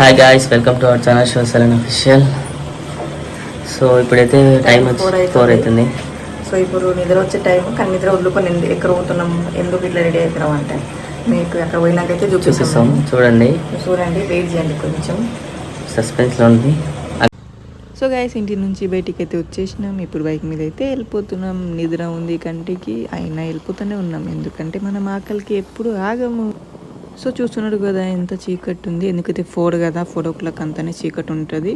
Hi guys welcome to our channel show సెలన్ official so ఇప్పుడైతే time వచ్చి. Four అవుతుంది సో ఇప్పుడు నిద్ర వచ్చే టైం కానీ నిద్ర వదులుకొని ఎక్కడ పోతున్నాం? ఎందుకు ఇట్లా రెడీ అవుతున్నాం అంటే? మీకు అక్కడ పోయినాకైతే చూపిస్తాం. చూడండి. చూడండి వెయిట్ చేయండి కొంచెం. సస్పెన్స్లో ఉంది. సో గైస్ ఇంటి నుంచి బయటికి అయితే వచ్చేసినాం. ఇప్పుడు బైక్ మీద అయితే వెళ్ళిపోతున్నాం. నిద్ర ఉంది కంటికి అయినా వెళ్ళిపోతూనే ఉన్నాం. ఎందుకంటే మనం ఆకలికి ఎప్పుడు ఆగము. సో చూస్తున్నాడు కదా ఎంత చీకటి ఉంది. ఎందుకైతే ఫోర్ కదా ఫోర్ ఓ క్లాక్ అంతానే చీకటి ఉంటుంది.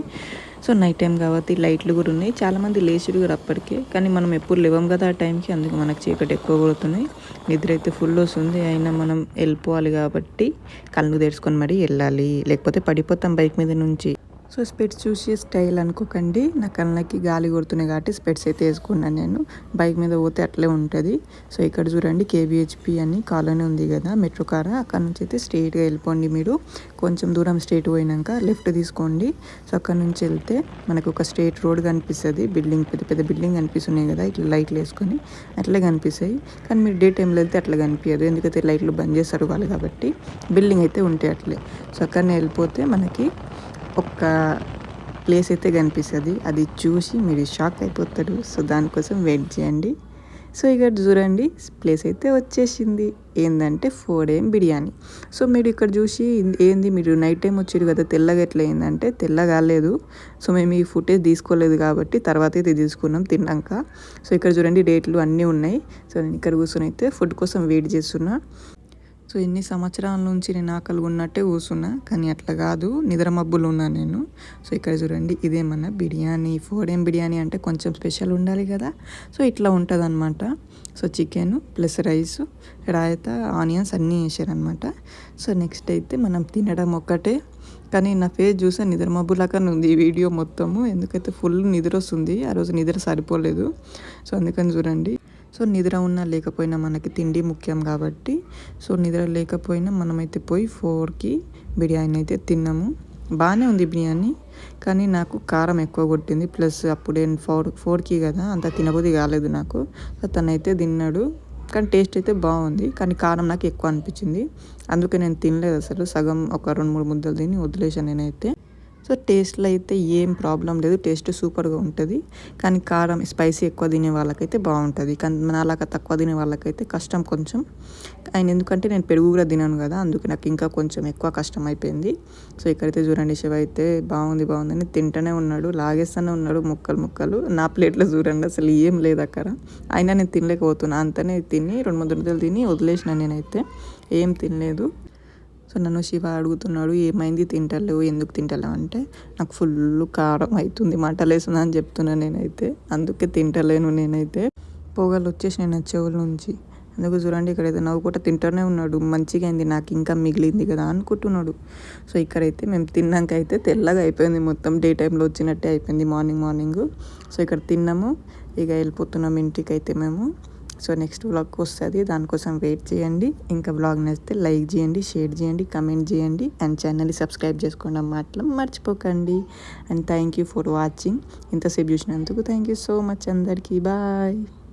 సో నైట్ టైం కాబట్టి లైట్లు కూడా ఉన్నాయి. చాలామంది లేచిరు కూడా అప్పటికే. కానీ మనం ఎప్పుడు లేవం కదా ఆ టైంకి అందుకు మనకు చీకటి ఎక్కువ కొడుతున్నాయి. నిద్ర అయితే ఫుల్ వస్తుంది. అయినా మనం వెళ్ళిపోవాలి కాబట్టి కళ్ళు తెరుచుకొని మరి వెళ్ళాలి. లేకపోతే పడిపోతాం బైక్ మీద నుంచి. సో స్పెట్స్ చూసి స్టైల్ అనుకోకండి. నా కళ్ళకి గాలి కొడుతున్నాయి కాబట్టి స్పెట్స్ అయితే వేసుకున్నాను నేను. బైక్ మీద పోతే అట్లే ఉంటుంది. సో ఇక్కడ చూడండి కేవీహెచ్పి అని కాలనీ ఉంది కదా మెట్రో కార. అక్కడ నుంచి అయితే స్ట్రైట్గా వెళ్ళిపోండి మీరు. కొంచెం దూరం స్ట్రైట్ పోయినాక లెఫ్ట్ తీసుకోండి. సో అక్కడ నుంచి వెళ్తే మనకు ఒక స్ట్రైట్ రోడ్ కనిపిస్తుంది. బిల్డింగ్ పెద్ద పెద్ద బిల్డింగ్ కనిపిస్తున్నాయి కదా ఇట్లా లైట్లు వేసుకొని అట్లే కనిపిస్తాయి. కానీ మీరు డే టైంలో వెళ్తే అట్లా కనిపించదు. ఎందుకైతే లైట్లు బంద్ చేస్తారు వాళ్ళు కాబట్టి. బిల్డింగ్ అయితే ఉంటాయి అట్లే. సో అక్కడనే వెళ్ళిపోతే మనకి ఒక్క ప్లేస్ అయితే కనిపిస్తుంది. అది చూసి మీరు షాక్ అయిపోతారు. సో దానికోసం వెయిట్ చేయండి. సో ఇక్కడ చూడండి. ప్లేస్ అయితే వచ్చేసింది. ఏంటంటే ఫోర్ ఏం బిర్యానీ. సో మీరు ఇక్కడ చూసి ఏంది మీరు నైట్ టైం వచ్చారు కదా తెల్లగా ఎట్లా ఏంటంటే తెల్లగా కాలేదు సో మేము ఈ ఫుటేజ్ తీసుకోలేదు కాబట్టి తర్వాత అయితే తీసుకున్నాం తిన్నాక. సో ఇక్కడ చూడండి డేట్లు అన్నీ ఉన్నాయి. సో నేను ఇక్కడ కూర్చొని అయితే ఫుడ్ కోసం వెయిట్ చేస్తున్నా. సో ఎన్ని సంవత్సరాల నుంచి నేను ఆకలి ఉన్నట్టే కూర్చున్నా కానీ అట్లా కాదు. నిద్ర మబ్బులు ఉన్నా నేను. సో ఇక్కడ చూడండి ఇదేమన్నా బిర్యానీ. ఫోడేం బిర్యానీ అంటే కొంచెం స్పెషల్ ఉండాలి కదా. సో ఇట్లా ఉంటుంది అనమాట so chicken plus rice raita onions అన్నీ వేసారనమాట సో నెక్స్ట్ అయితే మనం తినడం ఒక్కటే. కానీ నా ఫేస్ చూసా నిద్ర మబ్బులాగా ఉంది ఈ వీడియో మొత్తము. ఎందుకైతే ఫుల్ నిద్ర వస్తుంది ఆ రోజు నిద్ర సరిపోలేదు. సో అందుకని చూడండి. సో నిద్ర ఉన్నా లేకపోయినా మనకి తిండి ముఖ్యం కాబట్టి సో నిద్ర లేకపోయినా మనమైతే పోయి ఫోర్కి బిర్యానీ అయితే తిన్నాము. బాగానే ఉంది బిర్యానీ కానీ నాకు కారం ఎక్కువ కొట్టింది. ప్లస్ అప్పుడే ఫోర్ ఫోర్కి కదా అంత తినబుద్ధి కాలేదు నాకు. సో తనైతే తిన్నాడు కానీ టేస్ట్ అయితే బాగుంది కానీ కారం నాకు ఎక్కువ అనిపించింది. అందుకే నేను తినలేదు అసలు. సగం ఒక రెండు మూడు ముద్దలు తిని వదిలేసాను నేనైతే. సో టేస్ట్లో అయితే ఏం ప్రాబ్లం లేదు. టేస్ట్ సూపర్గా ఉంటుంది. కానీ కారం స్పైసీ ఎక్కువ తినే వాళ్ళకైతే బాగుంటుంది. కానీ నాలాగా తక్కువ తినే వాళ్ళకైతే కష్టం కొంచెం. ఆయన ఎందుకంటే నేను పెరుగు కూడా తినాను కదా అందుకే నాకు ఇంకా కొంచెం ఎక్కువ కష్టం అయిపోయింది. సో ఇక్కడైతే చూడండి శివ అయితే బాగుంది బాగుందని తింటూనే ఉన్నాడు. లాగేస్తూనే ఉన్నాడు ముక్కలు ముక్కలు. నా ప్లేట్లో చూడండి అసలు ఏం లేదు అక్కడ అయినా నేను తినలేకపోతున్నా. అంతనే తిని రెండు మూడు రోజులు తిని వదిలేసిన నేనైతే. ఏం తినలేదు. సో నన్ను శివ అడుగుతున్నాడు ఏమైంది? తింటలేవు. ఎందుకు తింటలేవు? అంటే నాకు ఫుల్ కారం అవుతుంది మంటలేస్తుంది అని చెప్తున్నాను నేనైతే. అందుకే తింటలేను నేనైతే. పొగలు వచ్చేసినాయి నా చెవుల నుంచి. అందుకు చూడండి ఇక్కడైతే నవ్వుకుంటా తింటూనే ఉన్నాడు. మంచిగా అయింది. నాకు ఇంకా మిగిలింది కదా అనుకుంటున్నాడు. సో ఇక్కడైతే మేము తిన్నాక అయితే తెల్లగా అయిపోయింది. మొత్తం డే టైంలో వచ్చినట్టే అయిపోయింది మార్నింగ్ మార్నింగ్. సో ఇక్కడ తిన్నాము. ఇక వెళ్ళిపోతున్నాం ఇంటికి అయితే మేము. సో నెక్స్ట్ వ్లాగ్ వస్తుంది. దానికోసం వెయిట్ చేయండి. ఇంకా వ్లాగ్ నచ్చితే లైక్ చేయండి షేర్ చేయండి కమెంట్ చేయండి. అండ్ ఛానల్ని సబ్స్క్రైబ్ చేసుకోండి మాత్రం మర్చిపోకండి. And thank you for watching ఇంతసేపు చూసినందుకు థ్యాంక్ యూ సో మచ్ అందరికీ. బాయ్